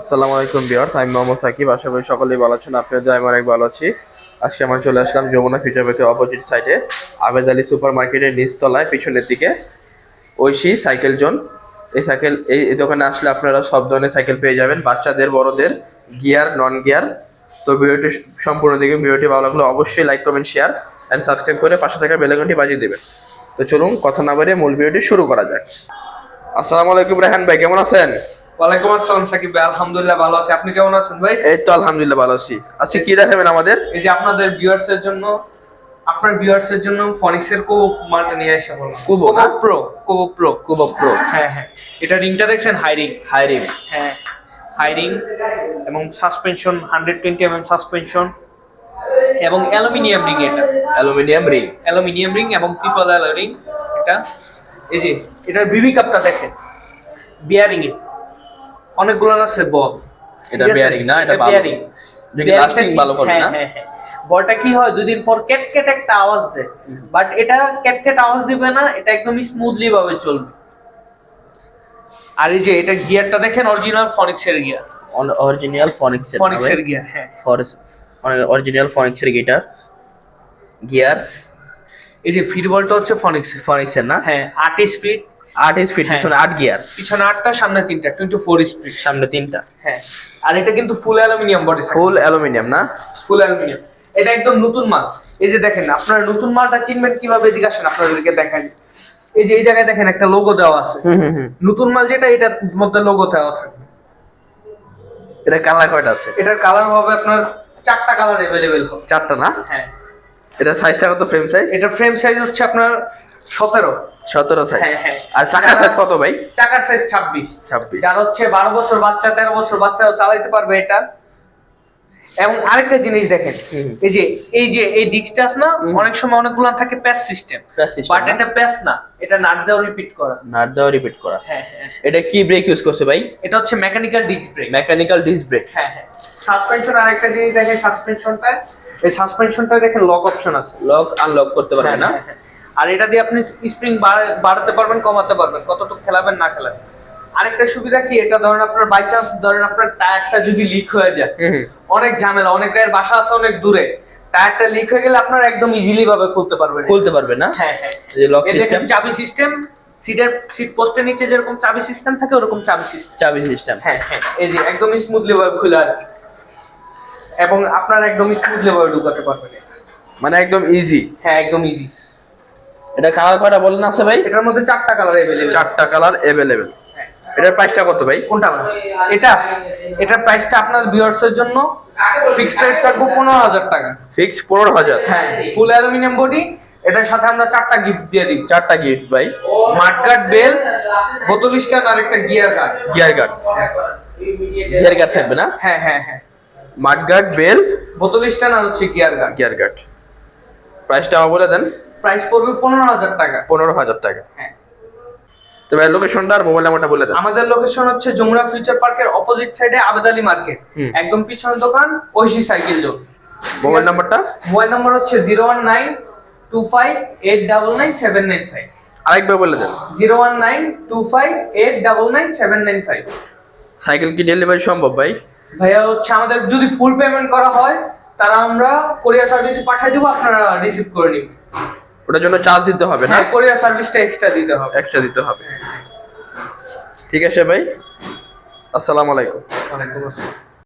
আসসালামু আলাইকুম বিয়ার্স আমি মোহাম্মদ সাকিব। আশা করি সকলেই ভালো আছেন আপনাদের আমি অনেক ভালো আছি। আজকে আমরা চলে আসলাম যমুনা ফিউচার পার্কের অপোজিট সাইডে আবেদ আলী সুপার মার্কেটের নিচতলায়, পিছনের দিকে। ঐশী সাইকেল জোন এই সাইকেল এই দোকানে আসলে আপনারা সব ধরনের সাইকেল পেয়ে যাবেন, বাচ্চাদের, বড়দের গিয়ার নন গিয়ার তো ভিডিওটি সম্পূর্ণ দেখে ভিডিওটি ভালো লাগলে অবশ্যই like comment share and subscribe করে পাশে থাকা বেলাঘন্টি বাজিয়ে দেবেন। তো চলুন, কথা না বাড়িয়ে মূল ভিডিওটি শুরু করা যাক। আসসালামু আলাইকুম রেহান ভাই, কেমন আছেন? ওয়ালাইকুম আসসালাম সাকিব ভাই। আলহামদুলিল্লাহ ভালো আছি। আপনি কেমন আছেন ভাই? এই তো আলহামদুলিল্লাহ ভালো আছি। আজকে কি দেখাবেন আমাদের? এই যে আপনাদের ভিউয়ার্স এর জন্য আপনার ভিউয়ার্স এর জন্য ফনিক্স এর কোবো মালটা নিয়ে এসে বললাম না? প্রো কোবো প্রো কুবক প্রো হ্যাঁ হ্যাঁ। এটা রিংটা দেখছেন? হাই রিং হাই রিম হ্যাঁ হাই রিং এবং suspension hundred twenty M suspension এবং অ্যালুমিনিয়াম রিং এটা। অ্যালুমিনিয়াম রিং অ্যালুমিনিয়াম রিং এবং ট্রিপল অ্যালো রিং এটা এই যে এটার বিবি কাপটা দেখেন। বিয়ারিং এ। অনেকগুলো আছে বল। এটা bearing না, এটা। বিয়ারিং lasting ভালো করবে না? হ্যাঁ হ্যাঁ। বলটা কি হয়? দুদিন পর ক্যাট ক্যাট একটা আওয়াজ দেয়। বাট এটা ক্যাট ক্যাট আওয়াজ দিবে না এটা একদম স্মুথলি ভাবে চলবে। আর এই যে এটা গিয়ারটা দেখেন অরিজিনাল ফনিক্স এর গিয়ার অরিজিনাল ফনিক্স এর ফনিক্স এর গিয়ার হ্যাঁ। অরিজিনাল ফনিক্স এর গিটার। গিয়ার। এই যে ফিট বলটা হচ্ছে ফনিক্স এর ফনিক্স এর না? হ্যাঁ আট স্পিড আট স্পিড হ্যাঁ। পিছনে আট গিয়ার পিছনে আটটা সামনে তিনটা টোয়েন্টি ফোর স্পিড সামনে তিনটা। হ্যাঁ। আর এটা কিন্তু full aluminium body full aluminium না? ফুল অ্যালুমিনিয়াম এটা একদম নতুন মাল। এই যে দেখেন আপনারা নতুন মালটা চিনবেন কীভাবে এদিকে আসেন আপনাদেরকে দেখেন এই যে এই জায়গায় দেখেন একটা লোগো দেওয়া আছে। হুম হুম হুম। নতুন মাল যেটা এটার মধ্যে লোগো দেওয়া থাকবে। এটা কালার কয়টা আছে? এটার কালার হবে আপনার চারটা কালার অ্যাভেলেবেল হবে। চারটা না? হ্যাঁ। এটা সাইজটা কত ফ্রেম সাইজ এটা ফ্রেম সাইজ হচ্ছে আপনার সতেরো। সতেরো সাইজ হ্যাঁ, হ্যাঁ। আর চাকার সাইজ কত ভাই? চাকার সাইজ ছাব্বিশ। ছাব্বিশ। যার হচ্ছে বারো বছর বাচ্চা তেরো বছর বাচ্চা চালাইতে পারবে এটা। এবং আরেকটা জিনিস দেখেন এই যে এই যে এই ডিক্সটাস না অনেক সময় অনেকগুলো থাকে প্যাস সিস্টেম বাট না? এটা প্যাস না এটা নাট দেওয়া রিপিট করা। নাট দেওয়া রিপিট করা। হ্যাঁ হ্যাঁ এটা কি ব্রেক ইউজ করছে ভাই? এটা হচ্ছে mechanical disc brake mechanical disc brake হ্যাঁ হ্যাঁ। সাসপেনশন আরেকটা জিনিস দেখেন সাসপেনশনটা এই সাসপেনশনটা দেখেন লক অপশন আছে। লক আনলক করতে পারবে হ্যাঁ, না? হ্যাঁ, হ্যাঁ। আর এটা দিয়ে আপনি স্প্রিং বাড়াতে পারবেন কমাতে পারবেন কতটুকু খেলাবেন না খেলাবেন। আরেকটা সুবিধা কি এটা ধরেন আপনার বাই চান্স ধরেন আপনার টায়ারটা যদি লিক হয়ে যায় অনেক ঝামেলা অনেক গায়ের বাসা আছে অনেক দূরে টায়ারটা লিক হয়ে গেলে আপনারা একদম ইজিলি ভাবে খুলতে পারবেন খুলতে পারবে না? হ্যাঁ হ্যাঁ। লক সিস্টেম চাবি সিস্টেম সিটের সিট পোস্টের নিচে যেরকম চাবি সিস্টেম থাকে ওরকম চাবি সিস্টেম চাবি সিস্টেম হ্যাঁ হ্যাঁ এই যে একদম স্মুথলি ভাবে খুলে আর এবং আপনারা একদম স্মুথলি ভাবে ঢুকাতে পারবেন মানে একদম ইজি হ্যাঁ একদম ইজি এটা কালার কয়টা বলেন আছে ভাই? এটার মধ্যে চারটা কালার অ্যাভেলেবল চারটা কালার অ্যাভেলেবেল এটার প্রাইসটা কত ভাই? কোনটা? এটা? এটার প্রাইসটা আপনার ভিউয়ার্স এর জন্য ফিক্সড প্রাইস পনেরো হাজার টাকা। ফিক্স পনেরো হাজার? হ্যাঁ ফুল অ্যালুমিনিয়াম বডি এটার সাথে আমরা চারটা গিফট দিয়ে দিই চারটা গিফট ভাই। মাঠগার্ড বেল বোতল স্ট্যান্ড আর একটা gear guard gear guard gear guard থাকবে না? হ্যাঁ হ্যাঁ হ্যাঁ। মাডগার্ড বেল বোতল স্ট্যান্ড আর হচ্ছে গিয়ার গার্ড গিয়ার গার্ড প্রাইসটা বলে দেন। প্রাইস পড়বে পনেরো হাজার টাকা। পনেরো হাজার টাকা। হ্যাঁ। তো ভাই লোকেশনটা আর মোবাইল নাম্বারটা বলে দেন। আমাদের লোকেশন হচ্ছে যমুনা ফিউচার পার্কের অপোজিট সাইডে আবেদ আলী মার্কেট। একদম পিছনের দোকান ঐশী সাইকেল জোন। মোবাইল নাম্বারটা মোবাইল নম্বর হচ্ছে zero one nine two five eight double nine seven nine five আরেকবার বলে দেন। Zero one nine two five eight double nine seven nine five cycle কি ডেলিভারি সম্ভব ভাই? ভাইয়া হচ্ছে আমাদের যদি ফুল পেমেন্ট করা হয় তারা আমরা কোরিয়ার সার্ভিসে পাঠিয়ে দেবো আপনারা রিসিভ করে নিবেন। ওটার জন্য চার্জ দিতে হবে না? কোরিয়ার সার্ভিসটা এক্সট্রা দিতে হবে। এক্সট্রা দিতে হবে। ঠিক আছে ভাই? আসসালামু আলাইকুম। ওয়ালাইকুম আসসালাম।